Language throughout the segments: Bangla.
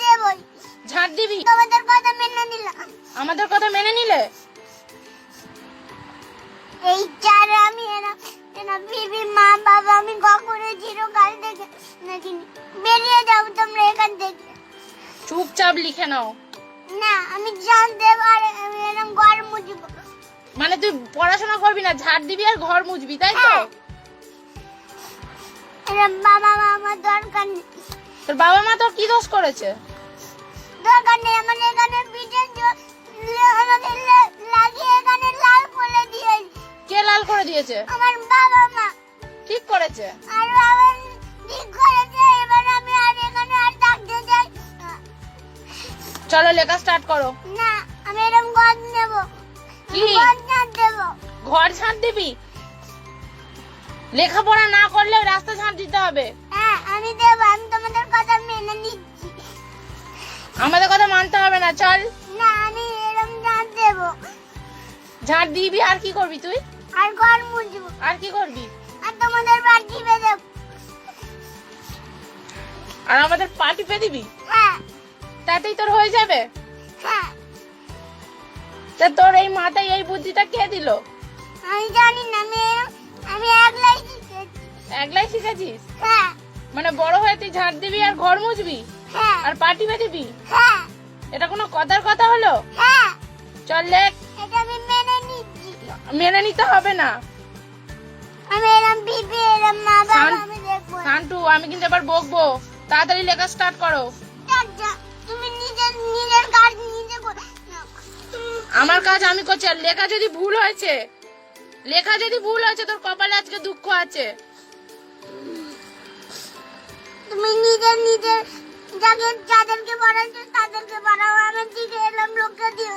দেবই ঝাঁট দিবি? তোমাদের কথা মেনে নিলাম। আমাদের কথা মেনে নিলে? এই চার আমি এরা এরা বিবি মা বাবা আমি কখনো চিরকাল থেকে দেখিনি। বেরিয়ে যাও তোমরা এখান থেকে। চুপচাপ লিখে নাও। না আমি জানতে পারি আমি এরকম ঘর মুছবো। মানে তুই পড়াশোনা করবি না ঝাড় দিবি আর ঘর মুছবি তাই তো? হ্যাঁ। বাবা মা আমার দরকার নেই। তোর বাবা মা তোর কি দোষ করেছে? দরকার নেই আমার এখানে পিঠে জ- লে- আমাকে লে- লাগিয়ে এখানে লাল করে কে লাল করে দিয়েছে? আমার বাবা মা। ঠিক করেছে। আর বাবা ঠিক করেছে এবার আমি আর এখানে আর থাকতে চাই না। চলো লেখা স্টার্ট করো। না আমি এরকম ঘর নেব। কি? ঝাঁট দেবো। ঘর ঝাঁট দিবি? লেখাপড়া না করলে রাস্তা ঝাঁট দিতে হবে। হ্যাঁ আমি দেবো আমি তোমাদের কথা মেনে নিচ্ছি। আমাদের কথা মানতে হবে না চল। না আমি এরকম ঝাঁট দেবো। ঝাঁট দিবি আর কি করবি তুই? আর ঘর মুছবো। আর কি করবি? আর তোমাদের বাড়ি বেঁধে আর আমাদের পা টিপে দিবি? হ্যাঁ। তাতেই তোর হয়ে যাবে? হ্যাঁ। তা তোর এই মাথায় এই বুদ্ধিটা কে দিল? আমি জানি না আমি এরম- আমি একলাই শিখেছি। একলাই শিখেছিস? হ্যাঁ। মানে বড় হয়ে তুই ঝাঁট দিবি আর ঘর মুছবি? হ্যাঁ। আর পা টিপে দিবি হ্যাঁ। এটা কোনো কথার কথা হলো? হ্যাঁ। চল লেখ এটা আমি মেনে নিচ্ছি। মেনে নিতে হবে না। আমি এরম বিবি এরম মা বাবা আমি দেখব। না। আমি কিন্তু এবার বকবো। তাড়াতাড়ি লেখা স্টার্ট করো। যাক, যাক, তুমি নিজের নিজের কাজ নিজে করে নাও। আমার কাজ আমি করছি। আর লেখা যদি ভুল হয়েছে লেখা যদি ভুল হয়েছে তোর কপালে আজকে দুঃখ আছে। তুমি নিজের নিজের যাকে যাদেরকে পড়াচ্ছো তাদেরকে পড়াও আমার দিকে এরম লোককে দিও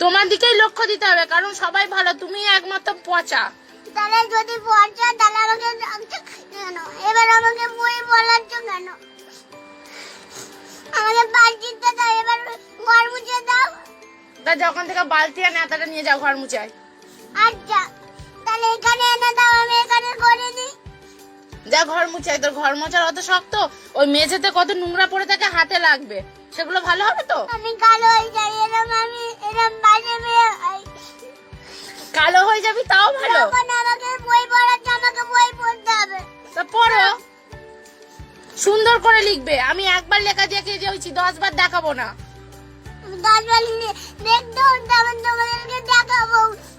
তোমার দিকেই লক্ষ্য দিতে হবে কারণ সবাই ভালো তুমি একমাত্র পচা। তাহলে যদি পড়ছো তাহলে আমাকে কেন? এবার আমাকে বই বলাচ্ছ কেন? আমাকে বালতিতে দাও এবার ঘর মুছে দাও। তা যখন থেকে বালতি আর নেতাটা নিয়ে যাও ঘর মুচায় আচ্ছা তাহলে এখানে এনে দাও আমি এখানে করে দিই। যা ঘর মুচাই তোর ঘর মোছার অত শক্ত ওই মেঝেতে কত নোংরা পড়ে থাকে হাতে লাগবে। সেগুলো ভালো হবে তো? আমি কালো হয়ে যাই এরম আমি এরম মেয়ে হই। কালো হয়ে যাবি তাও ভালো। যখন আমাকে বই পড়াচ্ছে আমাকে বই পড়তে হবে। তা পড়ো। সুন্দর করে লিখবে। আমি একবার লেখা দিয়ে কে হয়েছি দশ বার দেখাবো না। দশ বার দেখতেও তখন তোমাদেরকে দেখাবো। না।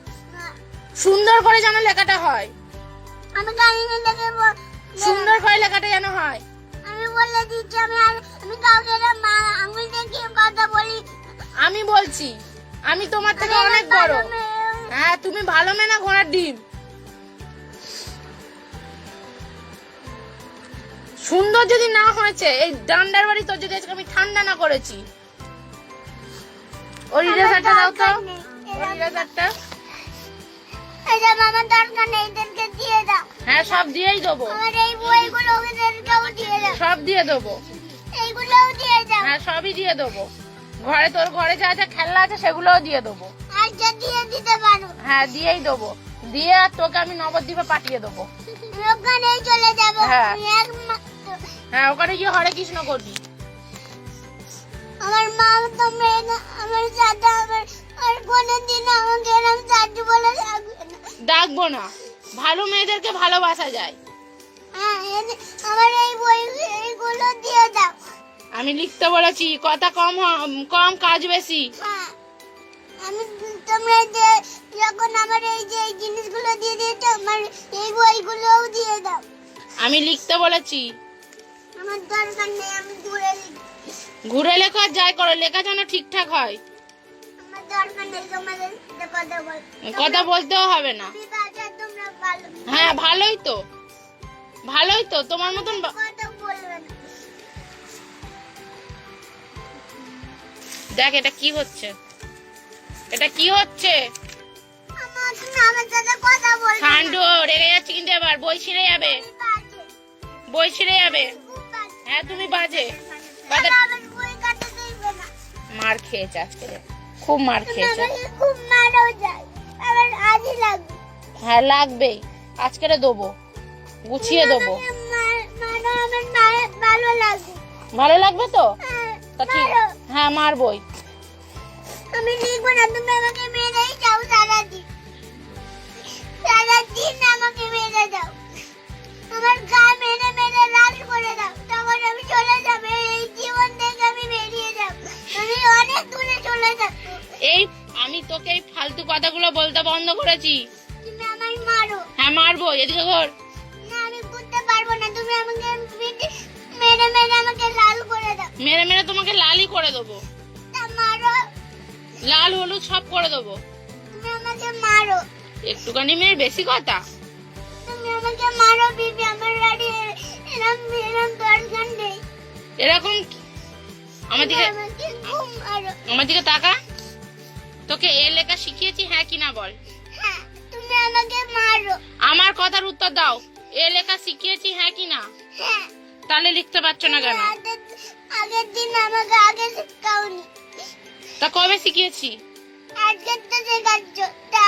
সুন্দর করে যেন লেখাটা হয়। আমি দেখে বল- সুন্দর করে লেখাটা যেন হয়। আমি বলে দিচ্ছি আমি আমি কাউকে মা আঙুল দেখিয়ে কথা বলি? আমি বলছি আমি তোমার থেকে অনেক বড়। হ্যাঁ তুমি ভালো মেয়ে না ঘোড়ার ডিম। সুন্দর যদি না হয়েছে এই ডান্ডার বাড়ি তোর যদি আজকে আমি ঠান্ডা না করেছি। ওই আমার রেজারটা দাও তো। দরকার নেই। আমার দরকার নেই এদেরকে দিয়ে দাও। হ্যাঁ সব দিয়েই দেবো। আমার এই বইগুলো ওদেরকেও দিয়ে দাও। সব দিয়ে দেবো। এইগুলোও দিয়ে দাও। হ্যাঁ সবই দিয়ে দেবো। ঘরে তোর ঘরে যা যা খেলনা আছে সেগুলোও দিয়ে দেবো। আর যা দিয়ে দিতে পারো। হ্যাঁ দিয়েই দেবো। দিয়ে আর তোকে আমি নবদ্বীপে পাঠিয়ে দেবো। ওখানেই চলে যাব। হ্যাঁ। হ্যাঁ ওখানে গিয়ে হরে কৃষ্ণ করবি। আমার মা তো মেয়ে আমার সাথে আমার আর কোনোদিন আমাকে এরকম সাহায্য বলে ডাকবো না। ভালো মেয়েদেরকে ভালোবাসা যায়। হ্যাঁ আমার এই বই এইগুলো দিয়ে দাও। আমি লিখতে বলেছি কথা কম কম কাজ বেশি। হ্যাঁ আমি তোমরা যে যখন আমার এই যে জিনিসগুলো দিয়ে দিয়েছ আমার এই বইগুলোও দিয়ে দাও। আমি লিখতে বলেছি। আমার দরকার নেই আমি ঘুরে লিখি ঘুরে লেখা যাই করো লেখা যেন ঠিকঠাক হয়। কথা বলতেও হবে না। হ্যাঁ ভালোই তো। ভালোই তো তোমার মতন দেখ এটা কি হচ্ছে? এটা কি হচ্ছে। খান্ডু রেগে যাচ্ছে কিন্তু এবার বই ছিঁড়ে যাবে। বই ছিঁড়ে যাবে। হ্যাঁ তুমি বাজে। মার খেয়েছে আজকে। খুব মার খেয়েছে। খুব মারাও যায়। আমার আজই লাগবে। হ্যাঁ লাগবেই আজকে দেবো। গুছিয়ে দেবো। ভালো লাগবে। ভালো লাগবে তো? হ্যাঁ, তা ঠিক মারো। হ্যাঁ মারবই। আমি লিখব না তুমি আমাকে মেরেই যাও সারাদিন। সারাদিন আমাকে মেরে দাও আমার গা মেরে মেরে লাল করে দাও। তখন আমি চলে যাব এই জীবন। কথাগুলো বলতে বন্ধ করেছি। তুমি আমায় মারো। হ্যাঁ মারবো এদিকে ঘর না আমি বুঝতে পারব না। তুমি আমাকে মেরে মেরে আমাকে লাল করে দাও। মেরে মেরে তোমাকে লালই করে দেবো। তা মারো। লাল হলুদ সব করে দেবো। তুমি আমাকে মারো। একটুখানি মেয়ের বেশি কথা? তুমি আমাকে মারো বিবি। আমার দরকার নেই। এরকম আমার দিকে আমার দিকে তাকা। তোকে এ লেখা শিখিয়েছি হ্যাঁ কি না বল? হ্যাঁ তুমি আমাকে মারো। আমার কথার উত্তর দাও। এ লেখা শিখিয়েছি হ্যাঁ কি না? হ্যাঁ। তাহলে লিখতে পারছ না কেন? আগের দিন আমাকে আগে শেখাওনি। তা কবে শিখিয়েছি? আজকে তো শেখাচ্ছ। তা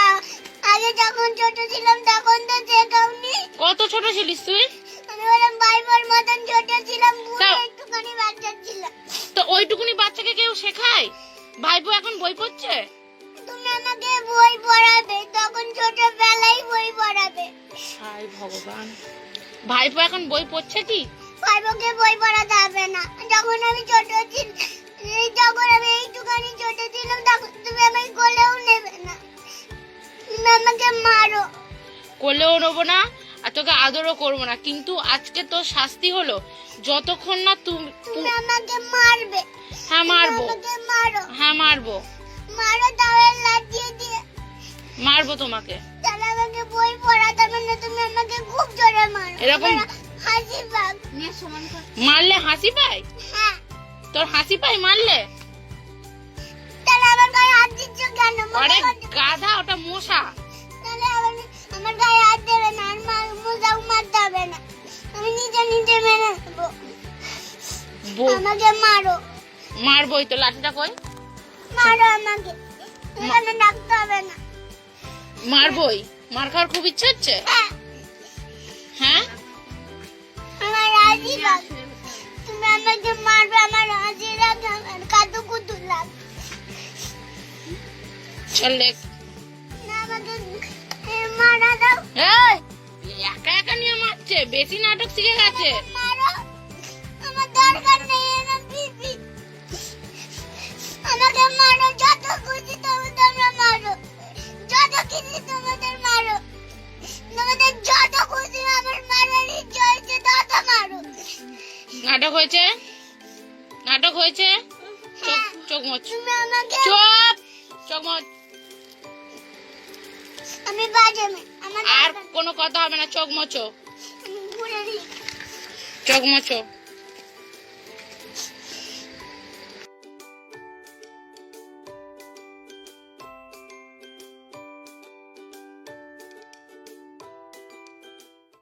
আগে যখন ছোট ছিলাম তখন তো শেখাওনি। কত ছোট ছিলিস তুই? আমি ওরম বাইবর মতন ছোট ছিলাম একটুখানি বাচ্চা ছিলাম। তো ওইটুকুনি বাচ্চাকে কেউ শেখায়? ভাইপো এখন বই পড়ছে? পড়াবে তখন ছোটবেলায় বই পড়াবে। হাই ভগবান। ভাইপো এখন বই পড়ছে কি? ভাইবোকে বই পড়াতে হবে না। যখন আমি ছোট যখন আমি এইটুখানি ছোট ছিলাম তখন তুমি আমাকে কোলেও নেবে না। তুমি আমাকে মারো। করলেও নেব না আর তোকে আদরও করব না। কিন্তু আজকে তোর শাস্তি হলো। যতক্ষণ না তুমি তুমি আমাকে মারবে। হ্যাঁ মারবো। হ্যাঁ মারবো। মারো তাহলে দিয়ে মারবো তোমাকে। তাহলে আমাকে বই পড়াতে না তুমি আমাকে খুব জোরে মারো। এরকম- আমার হাসি পাক। মারলে হাসি পায়? হ্যাঁ। তোর হাসি পায় মারলে? তাহলে আমার গায়ে হাত দিচ্ছ কেন? আরে গাধা ওটা মশা। তাহলে আমার গায়ে হাত দেবে না আর মারতে হবে না। আমি নিজে নিজে মেরে নেব। আমাকে মারো। মারবই তো লাঠিটা কই? মারো আমাকে। এখানে ডাকতে হবে না। মারবই মার খাওয়ার খুব ইচ্ছে হচ্ছে? হ্যাঁ? আমার তুমি আমাকে মারবে আমার হাসি রাখ আমার কাদু কুতু লাগ চল লেখ না আমাকে মারা দাও। এই, একা একা নিয়ে মারছে বেশি নাটক শিখে গেছে। মারো। আমার দরকার নেই আমাকে মারো যত যত খুশি তোমাদের মারো। তোমাদের যত খুশি আমার মারার ইচ্ছে হয়েছে তত মারো। নাটক হয়েছে? নাটক হয়েছে? চোখ হ্যাঁ, চোখ মোচ চোখ! আমি বাজে আর কোনো কথা হবে না চোখ মোচো চোখ মোচো